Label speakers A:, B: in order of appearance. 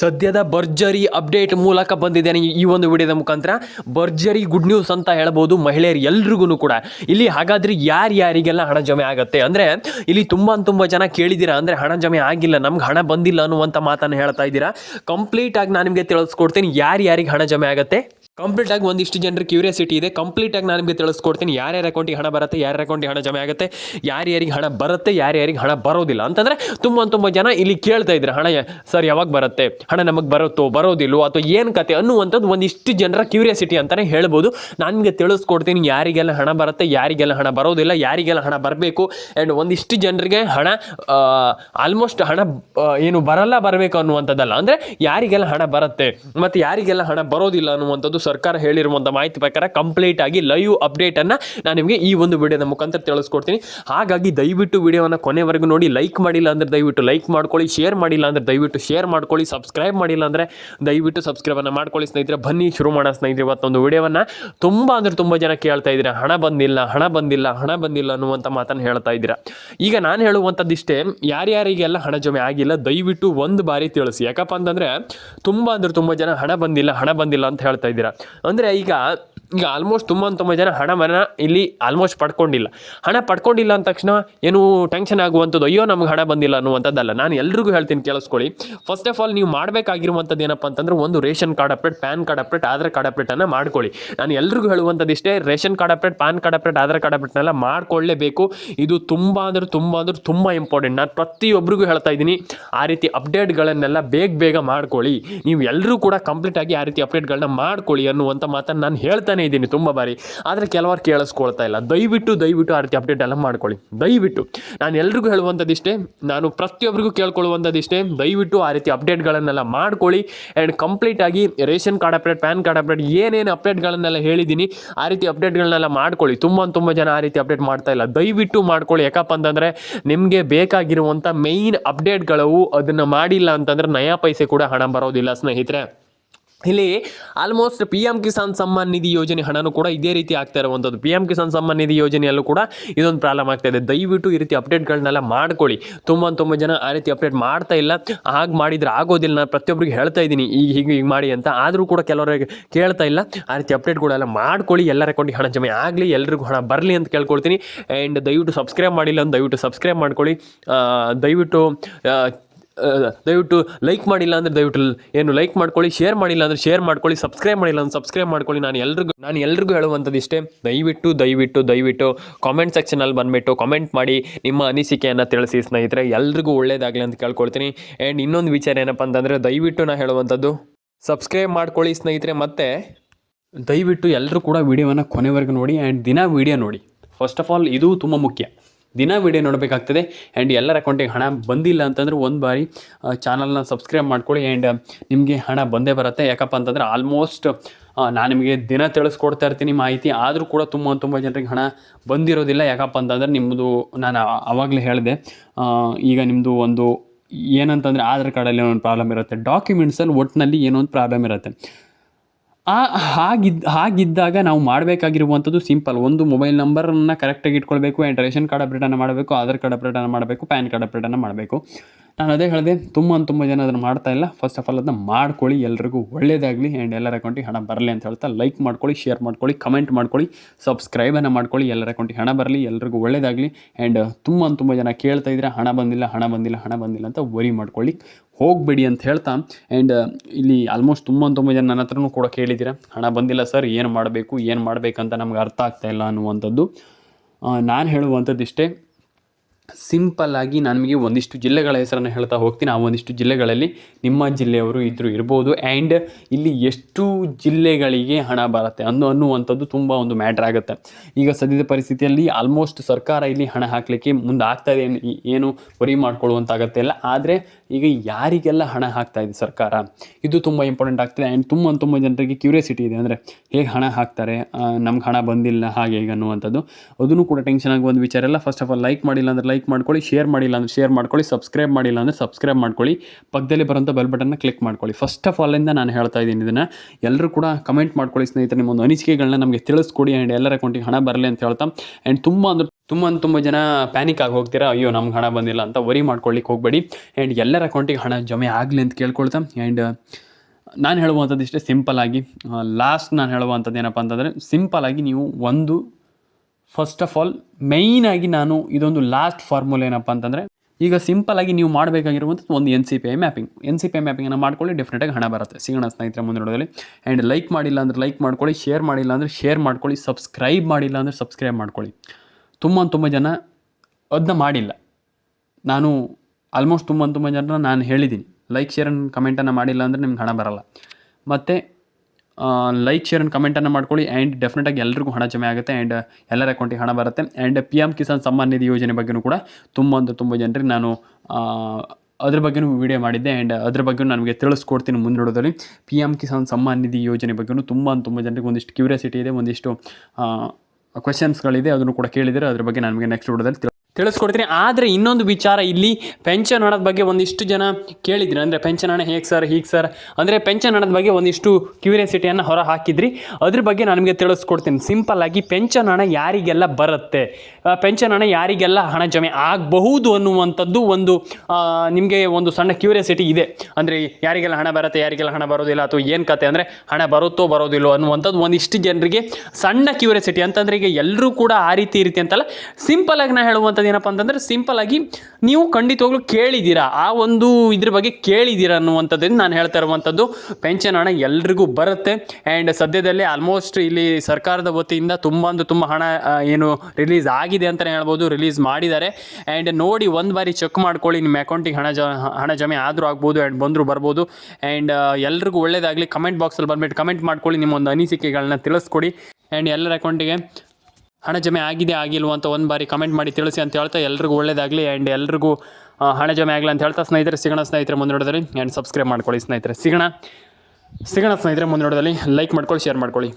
A: ಸದ್ಯದ ಭರ್ಜರಿ ಅಪ್ಡೇಟ್ ಮೂಲಕ ಬಂದಿದ್ದೇನೆ ಈ ಒಂದು ವಿಡಿಯೋದ ಮುಖಾಂತರ. ಭರ್ಜರಿ ಗುಡ್ ನ್ಯೂಸ್ ಅಂತ ಹೇಳ್ಬೋದು ಮಹಿಳೆಯರು ಎಲ್ರಿಗೂ ಕೂಡ. ಇಲ್ಲಿ ಹಾಗಾದ್ರೆ ಯಾರ್ಯಾರಿಗೆಲ್ಲ ಹಣ ಜಮೆ ಆಗುತ್ತೆ? ಅಂದರೆ ಇಲ್ಲಿ ತುಂಬ ತುಂಬ ಜನ ಕೇಳಿದ್ದೀರಾ? ಅಂದರೆ ಹಣ ಜಮೆ ಆಗಿಲ್ಲ, ನಮ್ಗೆ ಹಣ ಬಂದಿಲ್ಲ ಅನ್ನುವಂಥ ಮಾತನ್ನು ಹೇಳ್ತಾ ಇದ್ದೀರಾ? ಕಂಪ್ಲೀಟ್ ಆಗಿ ನಾನು ನಿಮಗೆ ತಿಳಿಸ್ಕೊಡ್ತೀನಿ ಯಾರ್ಯಾರಿಗೆ ಹಣ ಜಮೆ ಆಗುತ್ತೆ? ಕಂಪ್ಲೀಟ್ ಆಗಿ ಒಂದಿಷ್ಟು ಜನರ ಕ್ಯೂರಿಯಾಸಿಟಿ ಇದೆ. ಕಂಪ್ಲೀಟ್ ಆಗಿ ನಾನು ನಿಮಗೆ ತಿಳಿಸ್ಕೊಡ್ತೀನಿ ಯಾರ್ಯಾರ ಅಕೌಂಟಿಗೆ ಹಣ ಬರುತ್ತೆ ಯಾರ್ಯಾರ ಅಕೌಂಟಿಗೆ ಹಣ ಜಮೆ ಆಗುತ್ತೆ ಯಾರ್ಯಾರಿಗೆ ಹಣ ಬರುತ್ತೆ ಯಾರ್ಯಾರಿಗೆ ಹಣ ಬರೋದಿಲ್ಲ. ಅಂತಂದರೆ ತುಂಬ ತುಂಬ ಜನ ಇಲ್ಲಿ ಕೇಳ್ತಾ ಇದ್ದಾರೆ, ಹಣ ಸರ್ ಯಾವಾಗ ಬರುತ್ತೆ? ಹಣ ನಮಗೆ ಬರುತ್ತೋ ಬರೋದಿಲ್ಲೋ ಅಥವಾ ಏನು ಕತೆ ಅನ್ನುವಂಥದ್ದು ಒಂದಿಷ್ಟು ಜನರ ಕ್ಯೂರಿಯಾಸಿಟಿ ಅಂತಲೇ ಹೇಳ್ಬೋದು. ನನಗೆ ತಿಳಿಸ್ಕೊಡ್ತೀನಿ, ಯಾರಿಗೆಲ್ಲ ಹಣ ಬರುತ್ತೆ, ಯಾರಿಗೆಲ್ಲ ಹಣ ಬರೋದಿಲ್ಲ, ಯಾರಿಗೆಲ್ಲ ಹಣ ಬರಬೇಕು ಆ್ಯಂಡ್ ಒಂದಿಷ್ಟು ಜನರಿಗೆ ಹಣ ಆಲ್ಮೋಸ್ಟ್ ಹಣ ಏನು ಬರಲ್ಲ ಬರಬೇಕು ಅನ್ನುವಂಥದ್ದಲ್ಲ. ಅಂದರೆ ಯಾರಿಗೆಲ್ಲ ಹಣ ಬರುತ್ತೆ ಮತ್ತು ಯಾರಿಗೆಲ್ಲ ಹಣ ಬರೋದಿಲ್ಲ ಅನ್ನುವಂಥದ್ದು ಸರ್ಕಾರ ಹೇಳಿರುವಂಥ ಮಾಹಿತಿ ಪ್ರಕಾರ ಕಂಪ್ಲೀಟ್ ಆಗಿ ಲೈವ್ ಅಪ್ಡೇಟನ್ನು ನಾನು ನಿಮಗೆ ಈ ಒಂದು ವಿಡಿಯೋದ ಮುಖಾಂತರ ತಿಳಿಸ್ಕೊಡ್ತೀನಿ. ಹಾಗಾಗಿ ದಯವಿಟ್ಟು ವಿಡಿಯೋವನ್ನು ಕೊನೆವರೆಗೂ ನೋಡಿ ಲೈಕ್ ಮಾಡಿಲ್ಲ ಅಂದರೆ ದಯವಿಟ್ಟು ಲೈಕ್ ಮಾಡ್ಕೊಳ್ಳಿ ಶೇರ್ ಮಾಡಿಲ್ಲ ಅಂದರೆ ದಯವಿಟ್ಟು ಶೇರ್ ಮಾಡ್ಕೊಳ್ಳಿ ಸಬ್ಸ್ಕ್ರೈಬ್ ಮಾಡಿಲ್ಲ ಅಂದರೆ ದಯವಿಟ್ಟು ಸಬ್ಸ್ಕ್ರೈಬನ್ನು ಮಾಡ್ಕೊಳ್ಳಿ ಸ್ನೇಹಿತರೆ. ಬನ್ನಿ, ಶುರು ಮಾಡೋ ಸ್ನೇಹಿತರೆ ಇವತ್ತೊಂದು ವಿಡಿಯೋವನ್ನು. ತುಂಬ ಅಂದರೆ ತುಂಬ ಜನ ಕೇಳ್ತಾ ಇದ್ದೀರಾ, ಹಣ ಬಂದಿಲ್ಲ ಹಣ ಬಂದಿಲ್ಲ ಹಣ ಬಂದಿಲ್ಲ ಅನ್ನುವಂಥ ಮಾತನ್ನು ಹೇಳ್ತಾ ಇದ್ದೀರಾ. ಈಗ ನಾನು ಹೇಳುವಂಥದ್ದಿಷ್ಟೇ, ಯಾರ್ಯಾರಿಗೆಲ್ಲ ಹಣ ಜಮೆ ಆಗಿಲ್ಲ, ದಯವಿಟ್ಟು ಒಂದು ಬಾರಿ ತಿಳಿಸಿ. ಯಾಕಪ್ಪ ಅಂತಂದರೆ ತುಂಬ ಅಂದರೆ ತುಂಬ ಜನ ಹಣ ಬಂದಿಲ್ಲ ಹಣ ಬಂದಿಲ್ಲ ಅಂತ ಹೇಳ್ತಾ ಇದ್ದೀರಾ. ಅಂದರೆ ಈಗ ಈಗ ಆಲ್ಮೋಸ್ಟ್ ತುಂಬ ತುಂಬ ಜನ ಹಣವನ್ನು ಇಲ್ಲಿ ಆಲ್ಮೋಸ್ಟ್ ಪಡ್ಕೊಂಡಿಲ್ಲ. ಹಣ ಪಡ್ಕೊಂಡಿಲ್ಲ ಅಂದ ತಕ್ಷಣ ಏನು ಟೆನ್ಷನ್ ಆಗುವಂಥದ್ದು, ಅಯ್ಯೋ ನಮ್ಗೆ ಹಣ ಬಂದಿಲ್ಲ ಅನ್ನುವಂಥದ್ದಲ್ಲ. ನಾನು ಎಲ್ರಿಗೂ ಹೇಳ್ತೀನಿ ಕೇಳಿಸ್ಕೊಳ್ಳಿ. ಫಸ್ಟ್ ಆಫ್ ಆಲ್ ನೀವು ಮಾಡಬೇಕಾಗಿರುವಂಥದ್ದು ಏನಪ್ಪ ಅಂತಂದ್ರೆ ಒಂದು ration card update pan card update Aadhaar card ಅಪ್ಡೇಟನ್ನು ಮಾಡ್ಕೊಳ್ಳಿ. ನಾನು ಎಲ್ರಿಗೂ ಹೇಳುವಂಥದ್ದು ಇಷ್ಟೇ, ration card update pan card update Aadhaar card ಅಪ್ಡೇಟ್ನೆಲ್ಲ ಮಾಡ್ಕೊಳ್ಳೇಬೇಕು. ಇದು ತುಂಬ ಅಂದ್ರೆ ತುಂಬ ಅಂದ್ರೆ ತುಂಬ ಇಂಪಾರ್ಟೆಂಟ್ ನಾನು ಪ್ರತಿಯೊಬ್ಬರಿಗೂ ಹೇಳ್ತಾ ಇದ್ದೀನಿ, ಆ ರೀತಿ ಅಪ್ಡೇಟ್ಗಳನ್ನೆಲ್ಲ ಬೇಗ ಬೇಗ ಮಾಡ್ಕೊಳ್ಳಿ. ನೀವು ಎಲ್ಲರೂ ಕೂಡ ಕಂಪ್ಲೀಟ್ ಆಗಿ ಆ ರೀತಿ ಅಪ್ಡೇಟ್ಗಳನ್ನ ಮಾಡ್ಕೊಳ್ಳಿ ಅನ್ನುವಂಥ ಮಾತನ್ನು ನಾನು ಹೇಳ್ತಾನೆ ಇದ್ದೀನಿ ತುಂಬ ಬಾರಿ. ಆದರೆ ಕೆಲವರು ಕೇಳಿಸ್ಕೊಳ್ತಾ ಇಲ್ಲ. ದಯವಿಟ್ಟು ದಯವಿಟ್ಟು ಆ ರೀತಿ ಅಪ್ಡೇಟ್ ಎಲ್ಲ ಮಾಡ್ಕೊಳ್ಳಿ. ದಯವಿಟ್ಟು. ನಾನು ಎಲ್ರಿಗೂ ಹೇಳುವಂಥದ್ದಿಷ್ಟೇ, ನಾನು ಪ್ರತಿಯೊಬ್ಬರಿಗೂ ಕೇಳ್ಕೊಳ್ಳುವಂಥದ್ದಿಷ್ಟೇ, ದಯವಿಟ್ಟು ಆ ರೀತಿ ಅಪ್ಡೇಟ್ಗಳನ್ನೆಲ್ಲ ಮಾಡ್ಕೊಳ್ಳಿ. ಆ್ಯಂಡ್ ಕಂಪ್ಲೀಟ್ ಆಗಿ ration card update pan card update ಏನೇನು ಅಪ್ಡೇಟ್ಗಳನ್ನೆಲ್ಲ ಹೇಳಿದ್ದೀನಿ, ಆ ರೀತಿ ಅಪ್ಡೇಟ್ಗಳನ್ನೆಲ್ಲ ಮಾಡ್ಕೊಳ್ಳಿ. ತುಂಬ ತುಂಬ ಜನ ಆ ರೀತಿ ಅಪ್ಡೇಟ್ ಮಾಡ್ತಾ ಇಲ್ಲ. ದಯವಿಟ್ಟು ಮಾಡ್ಕೊಳ್ಳಿ. ಯಾಕಪ್ಪ ಅಂತಂದರೆ, ನಿಮಗೆ ಬೇಕಾಗಿರುವಂಥ ಮೇಯ್ನ್ ಅಪ್ಡೇಟ್ಗಳು ಅದನ್ನು ಮಾಡಿಲ್ಲ ಅಂತಂದರೆ ನಯಾ ಪೈಸೆ ಕೂಡ ಹಣ ಬರೋದಿಲ್ಲ ಸ್ನೇಹಿತರೆ. ಇಲ್ಲಿ almost P M Kisan Samman Nidhi Yojana ಹಣನೂ ಕೂಡ ಇದೇ ರೀತಿ ಆಗ್ತಾ ಇರುವಂಥದ್ದು. ಪಿ ಎಂ ಕಿಸಾನ್ ಸಮ್ಮಾನ್ ನಿಧಿ ಯೋಜನೆಯಲ್ಲೂ ಕೂಡ ಇದೊಂದು ಪ್ರಾಬ್ಲಮ್ ಆಗ್ತಾ ಇದೆ. ದಯವಿಟ್ಟು ಈ ರೀತಿ ಅಪ್ಡೇಟ್ಗಳನ್ನೆಲ್ಲ ಮಾಡ್ಕೊಳ್ಳಿ. ತುಂಬ ತುಂಬ ಜನ ಆ ರೀತಿ ಅಪ್ಡೇಟ್ ಮಾಡ್ತಾ ಇಲ್ಲ. ಹಾಗೆ ಮಾಡಿದ್ರೆ ಆಗೋದಿಲ್ಲ. ನಾನು ಪ್ರತಿಯೊಬ್ಬರಿಗೆ ಹೇಳ್ತಾ ಇದ್ದೀನಿ. ಈಗ ಹೀಗೆ ಹೀಗೆ ಮಾಡಿ ಅಂತ. ಆದರೂ ಕೂಡ ಕೆಲವರಿಗೆ ಕೇಳ್ತಾ ಇಲ್ಲ. ಆ ರೀತಿ ಅಪ್ಡೇಟ್ಗಳೆಲ್ಲ ಮಾಡ್ಕೊಳ್ಳಿ. ಎಲ್ಲರ ಅಕೌಂಟಿಗೆ ಹಣ ಜಮೆ ಆಗಲಿ. ಎಲ್ಲರಿಗೂ ಹಣ ಬರಲಿ ಅಂತ ಕೇಳ್ಕೊಳ್ತೀನಿ. ಆ್ಯಂಡ್ ದಯವಿಟ್ಟು ಸಬ್ಸ್ಕ್ರೈಬ್ ಮಾಡಿಲ್ಲ ಅಂತ ದಯವಿಟ್ಟು ಸಬ್ಸ್ಕ್ರೈಬ್ ಮಾಡ್ಕೊಳ್ಳಿ. ದಯವಿಟ್ಟು ದಯವಿಟ್ಟು ಲೈಕ್ ಮಾಡಿಲ್ಲ ಅಂದರೆ ದಯವಿಟ್ಟು ಏನು ಲೈಕ್ ಮಾಡ್ಕೊಳ್ಳಿ ಶೇರ್ ಮಾಡಿಲ್ಲ ಅಂದರೆ ಶೇರ್ ಮಾಡ್ಕೊಳ್ಳಿ ಸಬ್ಸ್ಕ್ರೈಬ್ ಮಾಡಿಲ್ಲ ಅಂದ್ರೆ ಸಬ್ಸ್ಕ್ರೈಬ್ ಮಾಡ್ಕೊಳ್ಳಿ. ನಾನು ಎಲ್ರಿಗೂ ನಾನು ಎಲ್ರಿಗೂ ಹೇಳುವಂಥದ್ದು ಇಷ್ಟೇ. ದಯವಿಟ್ಟು ದಯವಿಟ್ಟು ದಯವಿಟ್ಟು ಕಾಮೆಂಟ್ ಸೆಕ್ಷನಲ್ಲಿ ಬಂದುಬಿಟ್ಟು ಕಾಮೆಂಟ್ ಮಾಡಿ ನಿಮ್ಮ ಅನಿಸಿಕೆಯನ್ನು ತಿಳಿಸಿ ಸ್ನೇಹಿತರೆ. ಎಲ್ರಿಗೂ ಒಳ್ಳೇದಾಗಲಿ ಅಂತ ಕೇಳ್ಕೊಳ್ತೀನಿ. ಆ್ಯಂಡ್ ಇನ್ನೊಂದು ವಿಚಾರ ಏನಪ್ಪ ಅಂತಂದರೆ, ದಯವಿಟ್ಟು ನಾನು ಹೇಳುವಂಥದ್ದು ಸಬ್ಸ್ಕ್ರೈಬ್ ಮಾಡ್ಕೊಳ್ಳಿ ಸ್ನೇಹಿತರೆ. ಮತ್ತು ದಯವಿಟ್ಟು ಎಲ್ಲರೂ ಕೂಡ ವಿಡಿಯೋವನ್ನು ಕೊನೆವರೆಗೂ ನೋಡಿ ಆ್ಯಂಡ್ ದಿನ ವಿಡಿಯೋ ನೋಡಿ. ಫಸ್ಟ್ ಆಫ್ ಆಲ್ ಇದು ತುಂಬ ಮುಖ್ಯ. ದಿನ ವಿಡಿಯೋ ನೋಡಬೇಕಾಗ್ತದೆ. ಆ್ಯಂಡ್ ಎಲ್ಲರ ಅಕೌಂಟಿಗೆ ಹಣ ಬಂದಿಲ್ಲ ಅಂತಂದ್ರೆ ಒಂದು ಬಾರಿ ಚಾನಲ್ನ ಸಬ್ಸ್ಕ್ರೈಬ್ ಮಾಡ್ಕೊಳ್ಳಿ. ಆ್ಯಂಡ್ ನಿಮಗೆ ಹಣ ಬಂದೇ ಬರುತ್ತೆ. ಯಾಕಪ್ಪ ಅಂತಂದ್ರೆ ಆಲ್ಮೋಸ್ಟ್ ನಾನು ನಿಮಗೆ ದಿನ ತಿಳಿಸ್ಕೊಡ್ತಾ ಇರ್ತೀನಿ ಮಾಹಿತಿ. ಆದರೂ ಕೂಡ ತುಂಬ ತುಂಬ ಜನರಿಗೆ ಹಣ ಬಂದಿರೋದಿಲ್ಲ. ಯಾಕಪ್ಪ ಅಂತಂದ್ರೆ ನಿಮ್ಮದು ನಾನು ಆವಾಗಲೇ ಹೇಳಿದೆ ಈಗ ನಿಮ್ಮದು ಒಂದು ಏನಂತಂದರೆ ಆಧಾರ್ ಕಾರ್ಡಲ್ಲಿ ಒಂದು ಪ್ರಾಬ್ಲಮ್ ಇರುತ್ತೆ. ಡಾಕ್ಯುಮೆಂಟ್ಸಲ್ಲಿ ಒಟ್ಟಿನಲ್ಲಿ ಏನೋ ಒಂದು ಪ್ರಾಬ್ಲಮ್ ಇರುತ್ತೆ. ಆ ಹಾಗಿದ್ದ ಹಾಗಿದ್ದಾಗ ನಾವು ಮಾಡಬೇಕಾಗಿರುವಂಥದ್ದು ಸಿಂಪಲ್. ಒಂದು ಮೊಬೈಲ್ ನಂಬರನ್ನು ಕರೆಕ್ಟಾಗಿ ಇಟ್ಕೊಳ್ಬೇಕು ಆ್ಯಂಡ್ ರೇಷನ್ ಕಾರ್ಡ್ ಅಪ್ಡೇಟನ್ನು ಮಾಡಬೇಕು, ಆಧಾರ್ ಕಾರ್ಡ್ ಅಪ್ಡೇಟನ್ನು ಮಾಡಬೇಕು, ಪ್ಯಾನ್ ಕಾರ್ಡ್ ಅಪ್ಡೇಟನ್ನು ಮಾಡಬೇಕು. ನಾನು ಅದೇ ಹೇಳಿದೆ, ತುಂಬ ತುಂಬ ಜನ ಅದನ್ನು ಮಾಡ್ತಾ ಇಲ್ಲ. ಫಸ್ಟ್ ಆಫ್ ಆಲ್ ಅದನ್ನ ಮಾಡ್ಕೊಳ್ಳಿ, ಎಲ್ರಿಗೂ ಒಳ್ಳೇದಾಗಲಿ ಆ್ಯಂಡ್ ಎಲ್ಲರ ಅಕೌಂಟಿಗೆ ಹಣ ಬರಲಿ ಅಂತ ಹೇಳ್ತಾ ಲೈಕ್ ಮಾಡ್ಕೊಳ್ಳಿ ಶೇರ್ ಮಾಡ್ಕೊಳ್ಳಿ ಕಮೆಂಟ್ ಮಾಡ್ಕೊಳ್ಳಿ ಸಬ್ಸ್ಕ್ರೈಬನ್ನು ಮಾಡ್ಕೊಳ್ಳಿ, ಎಲ್ಲರ ಅಕೌಂಟಿಗೆ ಹಣ ಬರಲಿ, ಎಲ್ರಿಗೂ ಒಳ್ಳೇದಾಗಲಿ ಆ್ಯಂಡ್ ತುಂಬ ತುಂಬ ಜನ ಕೇಳ್ತಾ ಇದ್ರೆ, ಹಣ ಬಂದಿಲ್ಲ ಹಣ ಬಂದಿಲ್ಲ ಹಣ ಬಂದಿಲ್ಲ ಅಂತ ವರಿ ಮಾಡ್ಕೊಳ್ಳಿ. ಹೋಗಬೇಡಿ ಅಂತ ಹೇಳ್ತಾ ಆ್ಯಂಡ್ ಇಲ್ಲಿ ಆಲ್ಮೋಸ್ಟ್ ತುಂಬ ತುಂಬ ಜನ ನನ್ನ ಹತ್ರನೂ ಕೂಡ ಕೇಳಿದ್ದೀರಾ ಹಣ ಬಂದಿಲ್ಲ ಸರ್ ಏನು ಮಾಡಬೇಕು ಏನು ಮಾಡಬೇಕಂತ ನಮ್ಗೆ ಅರ್ಥ ಆಗ್ತಾ ಇಲ್ಲ ಅನ್ನುವಂಥದ್ದು ನಾನು ಹೇಳುವಂಥದ್ದು ಇಷ್ಟೇ ಸಿಂಪಲ್ ಆಗಿ ನಾನು ನಿಮಗೆ ಒಂದಿಷ್ಟು ಜಿಲ್ಲೆಗಳ ಹೆಸರನ್ನು ಹೇಳ್ತಾ ಹೋಗ್ತೀನಿ ಆ ಒಂದಿಷ್ಟು ಜಿಲ್ಲೆಗಳಲ್ಲಿ ನಿಮ್ಮ ಜಿಲ್ಲೆಯವರು ಇದ್ದರೂ ಇರ್ಬೋದು ಆ್ಯಂಡ್ ಇಲ್ಲಿ ಎಷ್ಟು ಜಿಲ್ಲೆಗಳಿಗೆ ಹಣ ಬರುತ್ತೆ ಅನ್ನು ಅನ್ನುವಂಥದ್ದು ತುಂಬ ಒಂದು ಮ್ಯಾಟ್ರ್ ಆಗುತ್ತೆ ಈಗ ಸದ್ಯದ ಪರಿಸ್ಥಿತಿಯಲ್ಲಿ ಆಲ್ಮೋಸ್ಟ್ ಸರ್ಕಾರ ಇಲ್ಲಿ ಹಣ ಹಾಕಲಿಕ್ಕೆ ಮುಂದೆ ಆಗ್ತಾ ಇದೆ ಏನು- ಏನು ವರಿ ಮಾಡ್ಕೊಳ್ಳುವಂತಾಗತ್ತೆ ಇಲ್ಲ ಆದರೆ ಈಗ ಯಾರಿಗೆಲ್ಲ ಹಣ ಹಾಕ್ತಾ ಇದೆ ಸರ್ಕಾರ? ಇದು ತುಂಬ ಇಂಪಾರ್ಟೆಂಟ್ ಆಗ್ತಿದೆ. ಆ್ಯಂಡ್ ತುಂಬ ತುಂಬ ಜನರಿಗೆ ಕ್ಯೂರಿಯಾಸಿಟಿ ಇದೆ. ಅಂದರೆ ಹೇಗೆ ಹಣ ಹಾಕ್ತಾರೆ? ನಮ್ಗೆ ಹಣ ಬಂದಿಲ್ಲ, ಹಾಗೆ ಈಗ ಅನ್ನುವಂಥದ್ದು. ಅದನ್ನು ಕೂಡ ಟೆನ್ಷನ್ ಆಗಿ ಒಂದು ವಿಚಾರ ಎಲ್ಲ ಫಸ್ಟ್ ಆಫ್ ಆಲ್ ಲೈಕ್ ಮಾಡಿಲ್ಲ ಅಂದರೆ ಲೈಕ್ ಮಾಡ್ಕೊಳ್ಳಿ. ಶೇರ್ ಮಾಡಿಲ್ಲ ಅಂದರೆ ಶೇರ್ ಮಾಡ್ಕೊಳ್ಳಿ. ಸಬ್ಸ್ಕ್ರೈಬ್ ಮಾಡಿಲ್ಲ ಅಂದರೆ ಸಬ್ಸ್ಕ್ರೈಬ್ ಮಾಡ್ಕೊಳ್ಳಿ. ಪಕ್ಕದಲ್ಲಿ ಬರೋಂಥ ಬೆಲ್ ಬಟನ್ನ ಕ್ಲಿಕ್ ಮಾಡ್ಕೊಳ್ಳಿ. ಫಸ್ಟ್ ಆಫ್ ಆಲಿಂದ ನಾನು ಹೇಳ್ತಾ ಇದ್ದೀನಿ ಇದನ್ನು. ಎಲ್ಲರೂ ಕೂಡ ಕಮೆಂಟ್ ಮಾಡ್ಕೊಳ್ಳಿ ಸ್ನೇಹಿತರೆ. ನಿಮ್ಮ ಒಂದು ಅನಿಸಿಕೆಗಳನ್ನ ನಮಗೆ ತಿಳಿಸ್ಕೊಡಿ. ಆ್ಯಂಡ್ ಎಲ್ಲರ ಅಕೌಂಟಿಗೆ ಹಣ ಬರಲಿ ಅಂತ ಹೇಳ್ತಾ. ಆ್ಯಂಡ್ ತುಂಬ ಅಂದ್ರೆ
B: ತುಂಬ ತುಂಬ ಜನ ಪ್ಯಾನಿಕ್ ಆಗಿ ಹೋಗ್ತೀರಾ? ಅಯ್ಯೋ, ನಮ್ಗೆ ಹಣ ಬಂದಿಲ್ಲ ಅಂತ ವರಿ ಮಾಡ್ಕೊಳ್ಳಿಕ್ಕೆ ಹೋಗಬೇಡಿ. ಆ್ಯಂಡ್ ಎಲ್ಲರ ಅಕೌಂಟಿಗೆ ಹಣ ಜಮೆ ಆಗಲಿ ಅಂತ ಕೇಳ್ಕೊಳ್ತಾ. ಆ್ಯಂಡ್ ನಾನು ಹೇಳುವಂಥದ್ದು ಇಷ್ಟೇ ಸಿಂಪಲ್ ಆಗಿ. ಲಾಸ್ಟ್ ನಾನು ಹೇಳುವಂಥದ್ದು ಏನಪ್ಪ ಅಂತಂದರೆ ಸಿಂಪಲ್ ಆಗಿ ನೀವು ಒಂದು ಫಸ್ಟ್ ಆಫ್ ಆಲ್ ಮೇಯ್ನಾಗಿ ನಾನು ಇದೊಂದು ಲಾಸ್ಟ್ ಫಾರ್ಮುಲಾ ಏನಪ್ಪ ಅಂತಂದರೆ, ಈಗ ಸಿಂಪಲ್ ಆಗಿ ನೀವು ಮಾಡಬೇಕಾಗಿರುವಂಥದ್ದು ಒಂದು N C P I mapping N C P I ಮ್ಯಾಪಿಂಗನ್ನು ಮಾಡ್ಕೊಳ್ಳಿ ಡೆಫಿನೆಟಾಗಿ ಹಣ ಬರುತ್ತೆ. ಸಿಗೋಣ ಸ್ನೇಹಿತರೆ ಮುಂದೆ ಆ್ಯಂಡ್ ಲೈಕ್ ಮಾಡಿಲ್ಲ ಅಂದರೆ ಲೈಕ್ ಮಾಡ್ಕೊಳ್ಳಿ ಶೇರ್ ಮಾಡಿಲ್ಲ ಅಂದರೆ ಶೇರ್ ಮಾಡ್ಕೊಳ್ಳಿ ಸಬ್ಸ್ಕ್ರೈಬ್ ಮಾಡಿಲ್ಲ ಅಂದರೆ ಸಬ್ಸ್ಕ್ರೈಬ್ ಮಾಡ್ಕೊಳ್ಳಿ. ತುಂಬ ತುಂಬ ಜನ ಅದನ್ನ ಮಾಡಿಲ್ಲ. ನಾನು ಆಲ್ಮೋಸ್ಟ್ ತುಂಬ ತುಂಬ ಜನ ನಾನು ಹೇಳಿದ್ದೀನಿ ಲೈಕ್ ಶೇರ್ ಆ್ಯಂಡ್ ಕಮೆಂಟನ್ನು ಮಾಡಿಲ್ಲ ಅಂದರೆ ನಿಮ್ಗೆ ಹಣ ಬರಲ್ಲ. ಮತ್ತು ಲೈಕ್ ಶೇರ್ ಆ್ಯಂಡ್ ಕಮೆಂಟನ್ನು ಮಾಡ್ಕೊಳ್ಳಿ ಆ್ಯಂಡ್ ಡೆಫಿನೆಟಾಗಿ ಎಲ್ರಿಗೂ ಹಣ ಜಮೆ ಆಗುತ್ತೆ ಆ್ಯಂಡ್ ಎಲ್ಲರ ಅಕೌಂಟಿಗೆ ಹಣ ಬರುತ್ತೆ. And P M Kisan Samman Nidhi Yojana ಬಗ್ಗೆಯೂ ಕೂಡ ತುಂಬ ಅಂದರೆ ತುಂಬ ಜನರಿಗೆ ನಾನು ಅದ್ರ ಬಗ್ಗೆಯೂ ವಿಡಿಯೋ ಮಾಡಿದ್ದೆ ಆ್ಯಂಡ್ ಅದ್ರ ಬಗ್ಗೆ ನನಗೆ ತಿಳಿಸ್ಕೊಡ್ತೀನಿ ಮುಂದೆ ನೋಡೋದ್ರಲ್ಲಿ ಪಿ ಎಂ ಕಿಸಾನ್ ಸಮ್ಮಾನ್ ನಿಧಿ ಯೋಜನೆ ಬಗ್ಗೆಯೂ ತುಂಬ ತುಂಬ ಜನರಿಗೆ ಒಂದಿಷ್ಟು ಕ್ಯೂರಿಯಾಸಿಟಿ ಇದೆ, ಒಂದಿಷ್ಟು ಕ್ವೆಶನ್ಸ್ಗಳಿದೆ ಅದನ್ನು ಕೂಡ ಕೇಳಿದರೆ ಅದ್ರ ಬಗ್ಗೆ ನಮಗೆ ನೆಕ್ಸ್ಟ್ ವಿಡಿಯೋದಲ್ಲಿ ತಿಳಿಸ್ಕೊಡ್ತೀನಿ. ಆದರೆ ಇನ್ನೊಂದು ವಿಚಾರ ಇಲ್ಲಿ ಪೆನ್ಷನ್ ಹಣದ ಬಗ್ಗೆ ಒಂದಿಷ್ಟು ಜನ ಕೇಳಿದ್ರಿ. ಅಂದರೆ ಪೆನ್ಷನ್ ಹಣ ಹೇಗೆ ಸರ್, ಹೀಗೆ ಸರ್? ಅಂದರೆ ಪೆನ್ಷನ್ ಹಣದ ಬಗ್ಗೆ ಒಂದಿಷ್ಟು ಕ್ಯೂರಿಯಾಸಿಟಿಯನ್ನು ಹೊರ ಹಾಕಿದ್ರಿ. ಅದ್ರ ಬಗ್ಗೆ ನಾನು ನಿಮಗೆ ತಿಳಿಸ್ಕೊಡ್ತೀನಿ. ಸಿಂಪಲ್ ಆಗಿ ಪೆನ್ಷನ್ ಹಣ ಯಾರಿಗೆಲ್ಲ ಬರುತ್ತೆ? ಪೆನ್ಷನ್ ಹಣ ಯಾರಿಗೆಲ್ಲ ಹಣ ಜಮೆ ಆಗಬಹುದು ಅನ್ನುವಂಥದ್ದು ಒಂದು ನಿಮಗೆ ಒಂದು ಸಣ್ಣ ಕ್ಯೂರಿಯಾಸಿಟಿ ಇದೆ. ಅಂದರೆ ಯಾರಿಗೆಲ್ಲ ಹಣ ಬರುತ್ತೆ, ಯಾರಿಗೆಲ್ಲ ಹಣ ಬರೋದಿಲ್ಲ ಅಥವಾ ಏನು ಕತೆ ಅಂದರೆ ಹಣ ಬರುತ್ತೋ ಬರೋದಿಲ್ಲೋ ಅನ್ನುವಂಥದ್ದು ಒಂದಿಷ್ಟು ಜನರಿಗೆ ಸಣ್ಣ ಕ್ಯೂರಿಯಾಸಿಟಿ. ಅಂತಂದರೆ ಈಗ ಎಲ್ಲರೂ ಕೂಡ ಆ ರೀತಿ ಇರುತ್ತೆ ರೀತಿ ಅಂತಲ್ಲ. ಸಿಂಪಲ್ ಆಗಿ ನಾನು ಹೇಳುವಂಥದ್ದು ಏನಪ್ಪ ಅಂತಂದರೆ ಸಿಂಪಲ್ ಆಗಿ ನೀವು ಖಂಡಿತವಾಗ್ಲೂ ಕೇಳಿದ್ದೀರಾ. ಆ ಒಂದು ಇದ್ರ ಬಗ್ಗೆ ಕೇಳಿದ್ದೀರಾ ಅನ್ನುವಂಥದ್ದನ್ನು ನಾನು ಹೇಳ್ತಾ ಇರುವಂಥದ್ದು. ಪೆನ್ಷನ್ ಹಣ ಎಲ್ರಿಗೂ ಬರುತ್ತೆ. ಆ್ಯಂಡ್ ಸದ್ಯದಲ್ಲೇ ಆಲ್ಮೋಸ್ಟ್ ಇಲ್ಲಿ ಸರ್ಕಾರದ ವತಿಯಿಂದ ತುಂಬ ಅಂದ್ರೆ ತುಂಬ ಹಣ ಏನು ರಿಲೀಸ್ ಆಗಿದೆ ಅಂತಲೇ ಹೇಳ್ಬೋದು ರಿಲೀಸ್ ಮಾಡಿದ್ದಾರೆ. ಆ್ಯಂಡ್ ನೋಡಿ ಒಂದು ಬಾರಿ ಚೆಕ್ ಮಾಡ್ಕೊಳ್ಳಿ, ನಿಮ್ಮ ಅಕೌಂಟಿಗೆ ಹಣ ಜ, ಹಣ ಜಮೆ ಆದರೂ ಆಗ್ಬೋದು ಆ್ಯಂಡ್ ಬಂದರೂ ಬರ್ಬೋದು. ಆ್ಯಂಡ್ ಎಲ್ರಿಗೂ ಒಳ್ಳೇದಾಗಲಿ. ಕಮೆಂಟ್ ಬಾಕ್ಸಲ್ಲಿ ಬಂದ್ಬಿಟ್ಟು ಕಮೆಂಟ್ ಮಾಡ್ಕೊಳ್ಳಿ, ನಿಮ್ಮ ಒಂದು ಅನಿಸಿಕೆಗಳನ್ನ ತಿಳಿಸ್ಕೊಡಿ. ಆ್ಯಂಡ್ ಎಲ್ಲರ ಅಕೌಂಟಿಗೆ ಹಣ ಜಮೆ ಆಗಿದೆ, ಆಗಿಲ್ವ ಅಂತ ಒಂದು ಬಾರಿ ಕಮೆಂಟ್ ಮಾಡಿ ತಿಳಿಸಿ ಅಂತ ಹೇಳ್ತಾ ಎಲ್ರಿಗೂ ಒಳ್ಳೇದಾಗಲಿ ಆ್ಯಂಡ್ ಎಲ್ರಿಗೂ ಹಣ ಜಮೆ ಆಗಲಿ ಅಂತ ಹೇಳ್ತಾ ಸ್ನೇಹಿತರೆ, ಸಿಗೋಣ ಸ್ನೇಹಿತರೆ ಮುಂದೆ ನೋಡೋದ್ರಲ್ಲಿ ಆ್ಯಂಡ್ ಸಬ್ಸ್ಕ್ರೈಬ್ ಮಾಡ್ಕೊಳ್ಳಿ ಸ್ನೇಹಿತರೆ. ಸಿಗೋಣ ಸಿಗೋಣ ಸ್ನೇಹಿತರೆ ಮುಂದೆ ನೋಡೋದಲ್ಲಿ ಲೈಕ್ ಮಾಡ್ಕೊಳ್ಳಿ ಶೇರ್ ಮಾಡ್ಕೊಳ್ಳಿ.